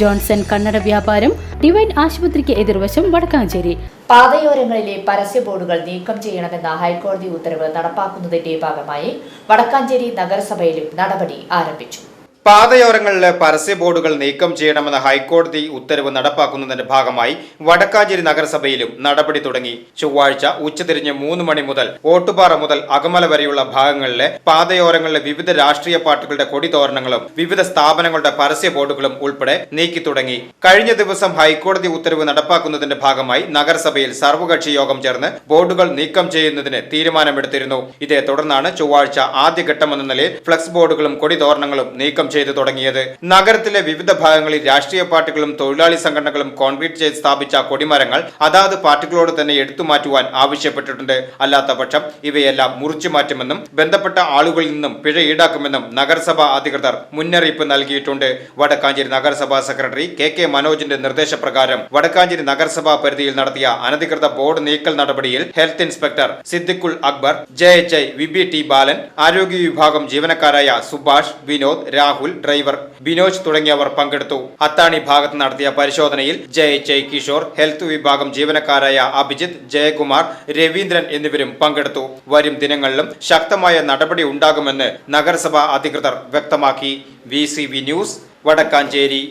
Johnson കണ്ണട വ്യാപാരം divine ആശുപത്രിക്ക് എതിർവശം വടക്കാഞ്ചേരി. പാതയോരങ്ങളിലെ പരസ്യ ബോർഡുകൾ നീക്കം ചെയ്യണമെന്ന ഹൈക്കോടതി ഉത്തരവ് നടപ്പാക്കുന്നതിന്റെ ഭാഗമായി വടക്കാഞ്ചേരി നഗരസഭയിലും നടപടി ആരംഭിച്ചു. പാതയോരങ്ങളിലെ പരസ്യ ബോർഡുകൾ നീക്കം ചെയ്യണമെന്ന ഹൈക്കോടതി ഉത്തരവ് നടപ്പാക്കുന്നതിന്റെ ഭാഗമായി വടക്കാഞ്ചേരി നഗരസഭയിലും നടപടി തുടങ്ങി. ചൊവ്വാഴ്ച ഉച്ചതിരിഞ്ഞ് മൂന്ന് മണി മുതൽ ഓട്ടുപാറ മുതൽ അകമല വരെയുള്ള ഭാഗങ്ങളിലെ പാതയോരങ്ങളിലെ വിവിധ രാഷ്ട്രീയ പാർട്ടികളുടെ കൊടിതോരണങ്ങളും വിവിധ സ്ഥാപനങ്ങളുടെ പരസ്യ ബോർഡുകളും ഉൾപ്പെടെ നീക്കി തുടങ്ങി. കഴിഞ്ഞ ദിവസം ഹൈക്കോടതി ഉത്തരവ് നടപ്പാക്കുന്നതിന്റെ ഭാഗമായി നഗരസഭയിൽ സർവകക്ഷി യോഗം ചേർന്ന് ബോർഡുകൾ നീക്കം ചെയ്യുന്നതിന് തീരുമാനമെടുത്തിരുന്നു. ഇതേ തുടർന്നാണ് ചൊവ്വാഴ്ച ആദ്യഘട്ടമെന്ന നിലയിൽ ഫ്ലക്സ് ബോർഡുകളും കൊടിതോരണങ്ങളും നീക്കം ചെയ്തു തുടങ്ങിയത്. നഗരത്തിലെ വിവിധ ഭാഗങ്ങളിൽ രാഷ്ട്രീയ പാർട്ടികളും തൊഴിലാളി സംഘടനകളും കോൺക്രീറ്റ് ചെയ്ത് സ്ഥാപിച്ച കൊടിമരങ്ങൾ അതാത് പാർട്ടികളോട് തന്നെ എടുത്തു മാറ്റുവാൻ ആവശ്യപ്പെട്ടിട്ടുണ്ട്. അല്ലാത്ത പക്ഷം ഇവയെല്ലാം മുറിച്ചു മാറ്റുമെന്നും ബന്ധപ്പെട്ട ആളുകളിൽ നിന്നും പിഴ ഈടാക്കുമെന്നും നഗരസഭാ അധികൃതർ മുന്നറിയിപ്പ് നൽകിയിട്ടുണ്ട്. വടക്കാഞ്ചേരി നഗരസഭാ സെക്രട്ടറി കെ കെ മനോജിന്റെ നിർദ്ദേശപ്രകാരം വടക്കാഞ്ചേരി നഗരസഭാ പരിധിയിൽ നടത്തിയ അനധികൃത ബോർഡ് നീക്കൽ നടപടിയിൽ health inspector Siddiqul Akbar J H I V B T Balan ആരോഗ്യ വിഭാഗം ജീവനക്കാരായ സുഭാഷ് വിനോദ് രാഹുൽ ഡ്രൈവർ ബിനോജ് തുടങ്ങിയവർ പങ്കെടുത്തു. അത്താണി ഭാഗത്ത് നടത്തിയ പരിശോധനയിൽ J H I Kishore health വിഭാഗം ജീവനക്കാരായ അഭിജിത്ത് ജയകുമാർ രവീന്ദ്രൻ എന്നിവരും പങ്കെടുത്തു. വരും ദിനങ്ങളിലും ശക്തമായ നടപടി ഉണ്ടാകുമെന്ന് നഗരസഭാ അധികൃതർ വ്യക്തമാക്കി. V news Vadakkanchery.